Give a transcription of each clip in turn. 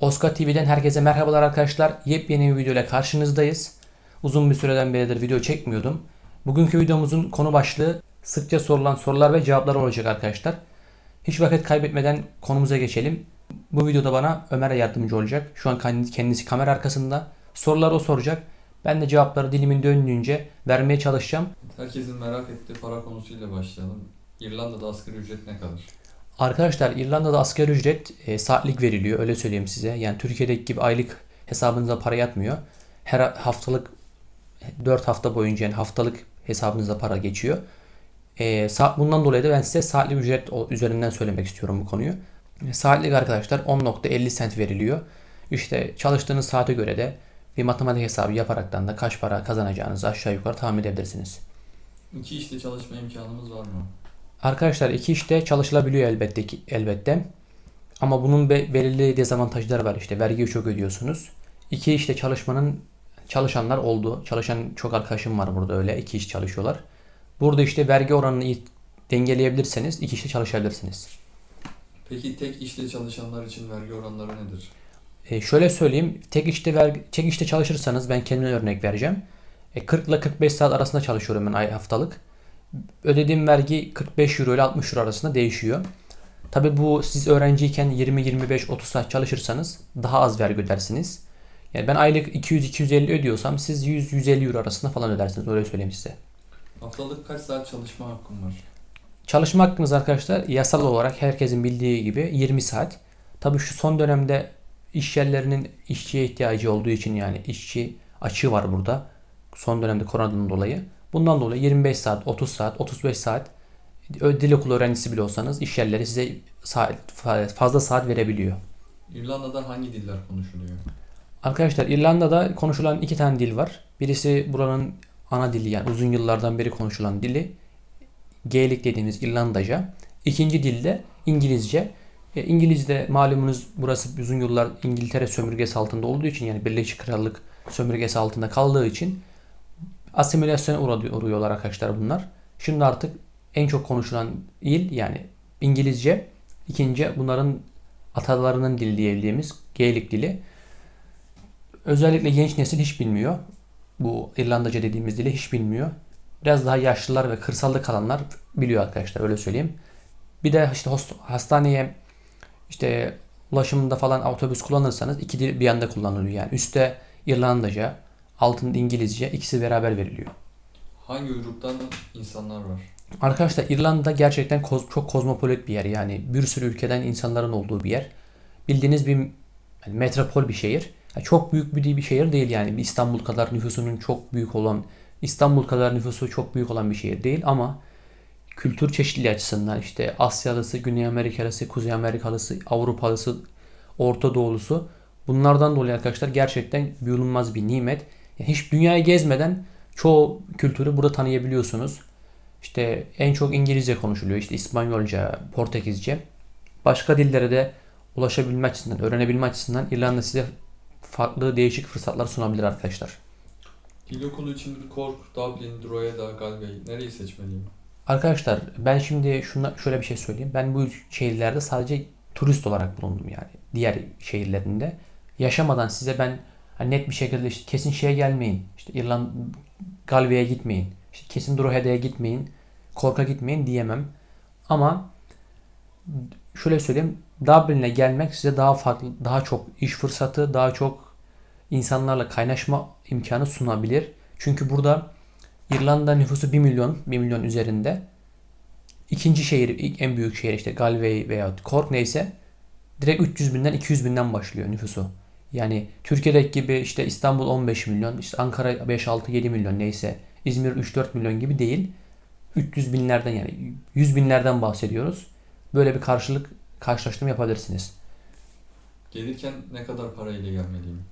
Oscar TV'den herkese merhabalar arkadaşlar. Yepyeni bir videoyla karşınızdayız. Uzun bir süreden beridir video çekmiyordum. Bugünkü videomuzun konu başlığı sıkça sorulan sorular ve cevaplar olacak arkadaşlar. Hiç vakit kaybetmeden konumuza geçelim. Bu videoda bana Ömer yardımcı olacak. Şu an kendi- kendisi kamera arkasında. Soruları o soracak. Ben de cevapları dilimin döndüğünce vermeye çalışacağım. Herkesin merak ettiği para konusuyla başlayalım. İrlanda'da asgari ücret ne kadar? Arkadaşlar İrlanda'da asgari ücret e, saatlik veriliyor öyle söyleyeyim size. Yani Türkiye'deki gibi aylık hesabınıza para yatmıyor. Her haftalık 4 hafta boyunca yani haftalık hesabınıza para geçiyor. E, saat, bundan dolayı da ben size saatlik ücret üzerinden söylemek istiyorum bu konuyu. E, Saatlik arkadaşlar 10.50 sent veriliyor. İşte çalıştığınız saate göre de bir matematik hesabı yaparaktan da kaç para kazanacağınızı aşağı yukarı tahmin edebilirsiniz. İki işte çalışma imkanımız var mı? Arkadaşlar iki işte çalışılabiliyor elbette ki elbette. Ama bunun be- belirli dezavantajları var işte. Vergiyi çok ödüyorsunuz. İki işte çalışmanın çalışanlar oldu. Çalışan çok arkadaşım var burada öyle. iki iş çalışıyorlar. Burada işte vergi oranını iyi dengeleyebilirseniz iki işte çalışabilirsiniz. Peki tek işte çalışanlar için vergi oranları nedir? E, şöyle söyleyeyim. Tek işte vergi, tek işte çalışırsanız ben kendime örnek vereceğim. E, 40 ile 45 saat arasında çalışıyorum ben ay haftalık. Ödediğim vergi 45 euro ile 60 euro arasında değişiyor. Tabi bu siz öğrenciyken 20 25 30 saat çalışırsanız daha az vergi ödersiniz. Yani ben aylık 200 250 ödüyorsam siz 100 150 euro arasında falan ödersiniz öyle söyleyeyim size. Haftalık kaç saat çalışma hakkım var? Çalışma hakkınız arkadaşlar yasal olarak herkesin bildiği gibi 20 saat. Tabii şu son dönemde iş yerlerinin işçiye ihtiyacı olduğu için yani işçi açığı var burada. Son dönemde koronadan dolayı. Bundan dolayı 25 saat, 30 saat, 35 saat dil okulu öğrencisi bile olsanız iş yerleri size saat, fa- fazla saat verebiliyor. İrlanda'da hangi diller konuşuluyor? Arkadaşlar İrlanda'da konuşulan iki tane dil var. Birisi buranın ana dili yani uzun yıllardan beri konuşulan dili. Gaelic dediğimiz İrlandaca. İkinci dilde İngilizce. E, İngilizce malumunuz burası uzun yıllar İngiltere sömürgesi altında olduğu için yani Birleşik Krallık sömürgesi altında kaldığı için asimilasyona uğruyorlar arkadaşlar bunlar. Şimdi artık en çok konuşulan il yani İngilizce. İkinci bunların atalarının dili diyebildiğimiz Gaelic dili. Özellikle genç nesil hiç bilmiyor. Bu İrlandaca dediğimiz dili hiç bilmiyor. Biraz daha yaşlılar ve kırsalda kalanlar biliyor arkadaşlar öyle söyleyeyim. Bir de işte hastaneye işte ulaşımında falan otobüs kullanırsanız iki dil bir anda kullanılıyor. Yani üstte İrlandaca, altında İngilizce ikisi beraber veriliyor. Hangi uyruktan insanlar var? Arkadaşlar İrlanda gerçekten koz- çok kozmopolit bir yer. Yani bir sürü ülkeden insanların olduğu bir yer. Bildiğiniz bir yani metropol bir şehir. Yani çok büyük bir bir şehir değil yani. İstanbul kadar nüfusunun çok büyük olan İstanbul kadar nüfusu çok büyük olan bir şehir değil ama kültür çeşitliliği açısından işte Asyalısı, Güney Amerikalısı, Kuzey Amerikalısı, Avrupalısı, Orta Doğulusu bunlardan dolayı arkadaşlar gerçekten bulunmaz bir nimet. Hiç dünyayı gezmeden çoğu kültürü burada tanıyabiliyorsunuz. İşte en çok İngilizce konuşuluyor. İşte İspanyolca, Portekizce. Başka dillere de ulaşabilme açısından, öğrenebilme açısından İrlanda size farklı değişik fırsatlar sunabilir arkadaşlar. Dil okulu için Cork, Dublin, Drogheda, Galway nereyi seçmeliyim? Arkadaşlar ben şimdi şuna şöyle bir şey söyleyeyim. Ben bu şehirlerde sadece turist olarak bulundum yani. Diğer şehirlerinde. Yaşamadan size ben hani net bir şekilde işte kesin şeye gelmeyin. İşte İrlanda Galway'e gitmeyin. İşte kesin Drogeda'ya gitmeyin. Cork'a gitmeyin diyemem. Ama şöyle söyleyeyim. Dublin'e gelmek size daha farklı, daha çok iş fırsatı, daha çok insanlarla kaynaşma imkanı sunabilir. Çünkü burada İrlanda nüfusu 1 milyon, 1 milyon üzerinde. İkinci şehir, ilk en büyük şehir işte Galway veya Cork neyse direkt 300 binden 200 binden başlıyor nüfusu. Yani Türkiye'deki gibi işte İstanbul 15 milyon, işte Ankara 5-6-7 milyon neyse, İzmir 3-4 milyon gibi değil. 300 binlerden yani 100 binlerden bahsediyoruz. Böyle bir karşılık karşılaştırma yapabilirsiniz. Gelirken ne kadar parayla gelmeliyim?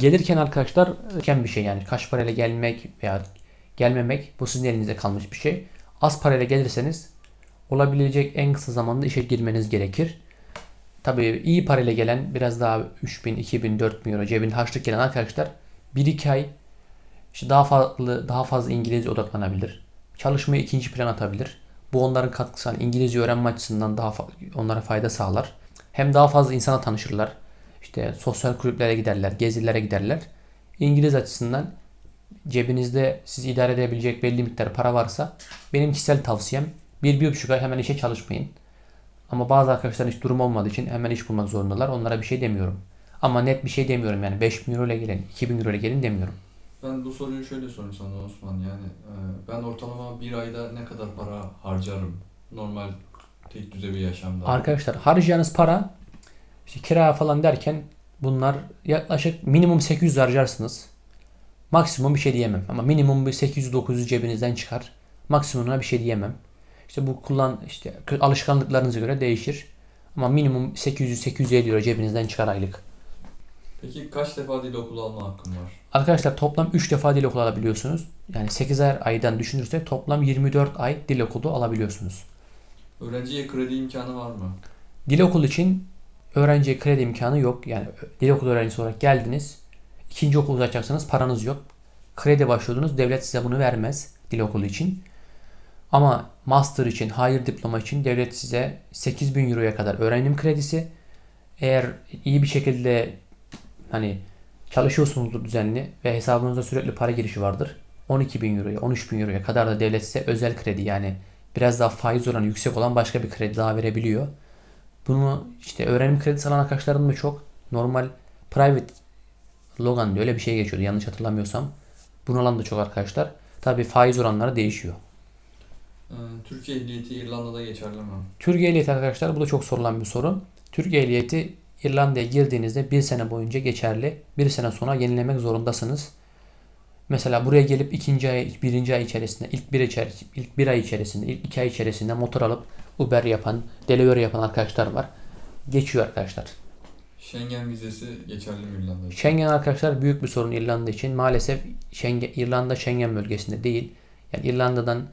Gelirken arkadaşlar erken bir şey yani kaç parayla gelmek veya gelmemek bu sizin elinizde kalmış bir şey. Az parayla gelirseniz olabilecek en kısa zamanda işe girmeniz gerekir. Tabii iyi parayla gelen biraz daha 3000, 2000, 4000 euro cebinde harçlık gelen arkadaşlar 1-2 ay işte daha farklı, daha fazla İngilizce odaklanabilir. Çalışmayı ikinci plan atabilir. Bu onların katkısı hani İngilizce öğrenme açısından daha fa- onlara fayda sağlar. Hem daha fazla insana tanışırlar. işte sosyal kulüplere giderler, gezilere giderler. İngiliz açısından cebinizde sizi idare edebilecek belli miktar para varsa benim kişisel tavsiyem bir, bir buçuk ay hemen işe çalışmayın. Ama bazı arkadaşların hiç durum olmadığı için hemen iş bulmak zorundalar. Onlara bir şey demiyorum. Ama net bir şey demiyorum yani 5000 euro ile gelin, 2000 euro ile gelin demiyorum. Ben bu soruyu şöyle sorayım sana Osman. Yani e, ben ortalama bir ayda ne kadar para harcarım? Normal tek düze bir yaşamda. Arkadaşlar harcayacağınız para işte kira falan derken bunlar yaklaşık minimum 800 harcarsınız. Maksimum bir şey diyemem ama minimum bir 800-900 cebinizden çıkar. Maksimumuna bir şey diyemem. İşte bu kullan işte alışkanlıklarınıza göre değişir. Ama minimum 800-850 euro cebinizden çıkar aylık. Peki kaç defa dil okulu alma hakkım var? Arkadaşlar toplam 3 defa dil okulu alabiliyorsunuz. Yani 8 aydan düşünürsek toplam 24 ay dil okulu alabiliyorsunuz. Öğrenciye kredi imkanı var mı? Dil okulu için öğrenciye kredi imkanı yok. Yani dil okulu öğrencisi olarak geldiniz. İkinci okul açacaksınız paranız yok. Kredi başvurdunuz devlet size bunu vermez dil okulu için. Ama master için, higher diploma için devlet size 8000 euroya kadar öğrenim kredisi. Eğer iyi bir şekilde hani çalışıyorsunuzdur düzenli ve hesabınızda sürekli para girişi vardır. 12.000 euroya, 13.000 euroya kadar da devlet size özel kredi yani biraz daha faiz oranı yüksek olan başka bir kredi daha verebiliyor. Bunu işte öğrenim kredisi alan arkadaşlarım da çok. Normal private Logan diye öyle bir şey geçiyordu yanlış hatırlamıyorsam. Bunu alan da çok arkadaşlar. Tabi faiz oranları değişiyor. Ee, Türk ehliyeti İrlanda'da geçerli mi? Türk ehliyeti arkadaşlar bu da çok sorulan bir soru. Türk ehliyeti İrlanda'ya girdiğinizde bir sene boyunca geçerli. Bir sene sonra yenilemek zorundasınız. Mesela buraya gelip ikinci ay, birinci ay içerisinde, ilk bir, içerisinde, ilk bir ay içerisinde, ilk iki ay içerisinde motor alıp Uber yapan, delivery yapan arkadaşlar var. Geçiyor arkadaşlar. Schengen vizesi geçerli mi İrlanda için? Schengen arkadaşlar büyük bir sorun İrlanda için. Maalesef Schengen, İrlanda Schengen bölgesinde değil. Yani İrlanda'dan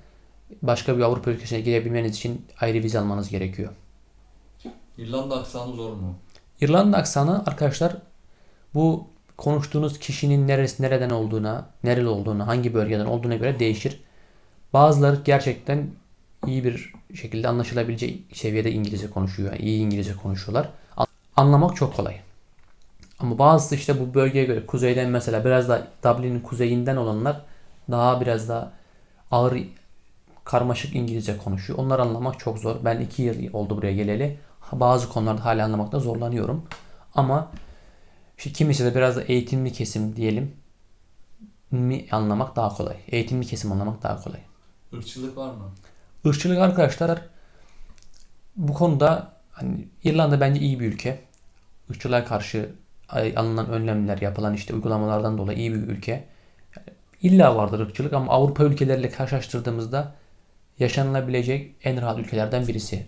başka bir Avrupa ülkesine girebilmeniz için ayrı vize almanız gerekiyor. İrlanda aksanı zor mu? İrlanda aksanı arkadaşlar bu konuştuğunuz kişinin neresi nereden olduğuna, nereli olduğuna, hangi bölgeden olduğuna göre değişir. Bazıları gerçekten iyi bir şekilde anlaşılabilecek seviyede İngilizce konuşuyor. Yani iyi İngilizce konuşuyorlar. An- Anlamak çok kolay. Ama bazısı işte bu bölgeye göre kuzeyden mesela biraz da Dublin'in kuzeyinden olanlar daha biraz daha ağır karmaşık İngilizce konuşuyor. Onları anlamak çok zor. Ben iki yıl oldu buraya geleli. Bazı konularda hala anlamakta zorlanıyorum. Ama işte kimisi de biraz da eğitimli kesim diyelim mi anlamak daha kolay. Eğitimli kesim anlamak daha kolay. Irkçılık var mı? Irkçılık arkadaşlar bu konuda hani İrlanda bence iyi bir ülke. Irkçılığa karşı alınan önlemler, yapılan işte uygulamalardan dolayı iyi bir ülke. İlla vardır ırkçılık ama Avrupa ülkeleriyle karşılaştırdığımızda yaşanılabilecek en rahat ülkelerden birisi.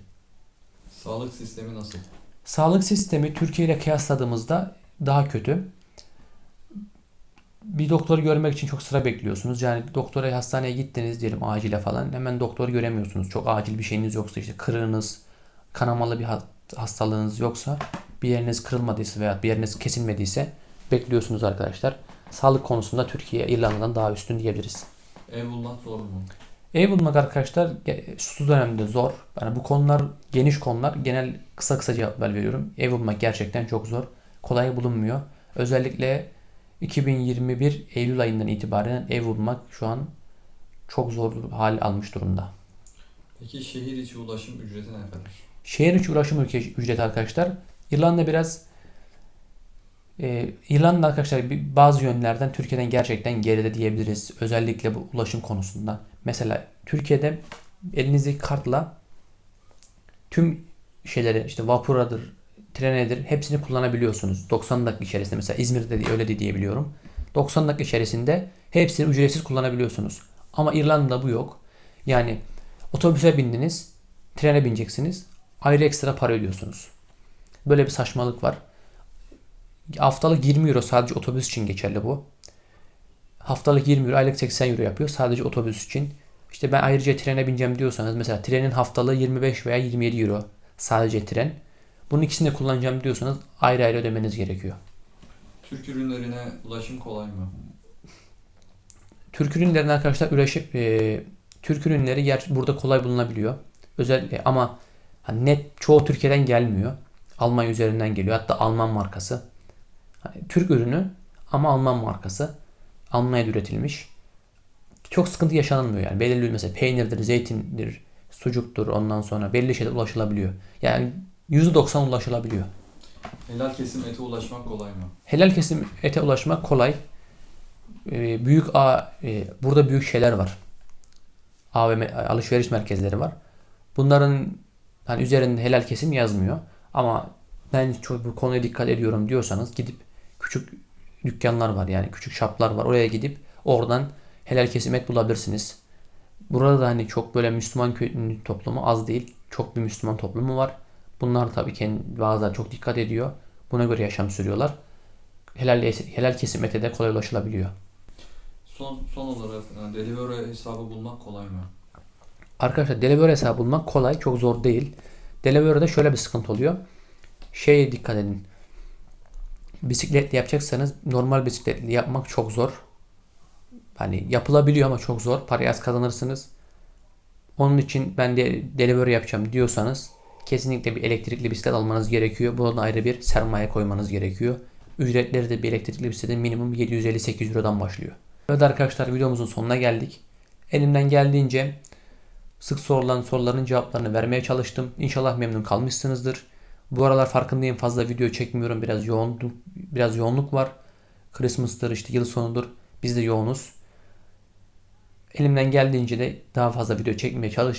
Sağlık sistemi nasıl? Sağlık sistemi Türkiye ile kıyasladığımızda daha kötü. Bir doktoru görmek için çok sıra bekliyorsunuz. Yani doktora hastaneye gittiniz diyelim acile falan. Hemen doktoru göremiyorsunuz. Çok acil bir şeyiniz yoksa işte kırığınız, kanamalı bir hastalığınız yoksa bir yeriniz kırılmadıysa veya bir yeriniz kesilmediyse bekliyorsunuz arkadaşlar. Sağlık konusunda Türkiye İrlanda'dan daha üstün diyebiliriz. Ev bulmak zor mu? Ev bulmak arkadaşlar şu dönemde zor. Yani bu konular geniş konular. Genel kısa kısa cevaplar veriyorum. Ev bulmak gerçekten çok zor. Kolay bulunmuyor. Özellikle 2021 Eylül ayından itibaren ev bulmak şu an çok zor hal almış durumda. Peki şehir içi ulaşım ücreti ne kadar? Şehir içi ulaşım ücreti arkadaşlar. İrlanda biraz e, İrlanda arkadaşlar bazı yönlerden Türkiye'den gerçekten geride diyebiliriz. Özellikle bu ulaşım konusunda. Mesela Türkiye'de elinizdeki kartla tüm şeyleri işte vapuradır, trenedir hepsini kullanabiliyorsunuz. 90 dakika içerisinde mesela İzmir'de de öyle de diyebiliyorum. 90 dakika içerisinde hepsini ücretsiz kullanabiliyorsunuz. Ama İrlanda'da bu yok. Yani otobüse bindiniz, trene bineceksiniz. Ayrı ekstra para ödüyorsunuz. Böyle bir saçmalık var. Haftalık 20 euro sadece otobüs için geçerli bu. Haftalık 20 euro, aylık 80 euro yapıyor sadece otobüs için. İşte ben ayrıca trene bineceğim diyorsanız mesela trenin haftalığı 25 veya 27 euro sadece tren. Bunun ikisini de kullanacağım diyorsanız ayrı ayrı ödemeniz gerekiyor. Türk ürünlerine ulaşım kolay mı? Türk ürünlerine arkadaşlar ulaşım, e, Türk ürünleri yer burada kolay bulunabiliyor. Özellikle ama hani net çoğu Türkiye'den gelmiyor. Almanya üzerinden geliyor. Hatta Alman markası. Hani Türk ürünü ama Alman markası. Almanya'da üretilmiş. Çok sıkıntı yaşanılmıyor yani. Belirli mesela peynirdir, zeytindir, sucuktur ondan sonra belirli şeyler ulaşılabiliyor. Yani %90 ulaşılabiliyor. Helal kesim ete ulaşmak kolay mı? Helal kesim ete ulaşmak kolay. Ee, büyük A, e, burada büyük şeyler var. AVM alışveriş merkezleri var. Bunların hani üzerinde helal kesim yazmıyor. Ama ben çok bu konuya dikkat ediyorum diyorsanız gidip küçük dükkanlar var yani küçük shoplar var. Oraya gidip oradan helal kesim et bulabilirsiniz. Burada da hani çok böyle Müslüman toplumu az değil. Çok bir Müslüman toplumu var. Bunlar tabii kendi bazıları çok dikkat ediyor. Buna göre yaşam sürüyorlar. Helal, helal kesim ete de kolay ulaşılabiliyor. Son, son olarak e, Deliveroo hesabı bulmak kolay mı? Arkadaşlar Deliveroo hesabı bulmak kolay, çok zor değil. Deliveroo'da şöyle bir sıkıntı oluyor. Şeye dikkat edin. Bisikletli yapacaksanız normal bisikletli yapmak çok zor. Hani yapılabiliyor ama çok zor. Parayı az kazanırsınız. Onun için ben de Deliveroo yapacağım diyorsanız kesinlikle bir elektrikli bisiklet almanız gerekiyor. Buna da ayrı bir sermaye koymanız gerekiyor. Ücretleri de bir elektrikli bisikletin minimum 750-800 Euro'dan başlıyor. Evet arkadaşlar videomuzun sonuna geldik. Elimden geldiğince sık sorulan soruların cevaplarını vermeye çalıştım. İnşallah memnun kalmışsınızdır. Bu aralar farkındayım fazla video çekmiyorum. Biraz yoğunluk, biraz yoğunluk var. Christmas'tır işte yıl sonudur. Biz de yoğunuz. Elimden geldiğince de daha fazla video çekmeye çalışacağım.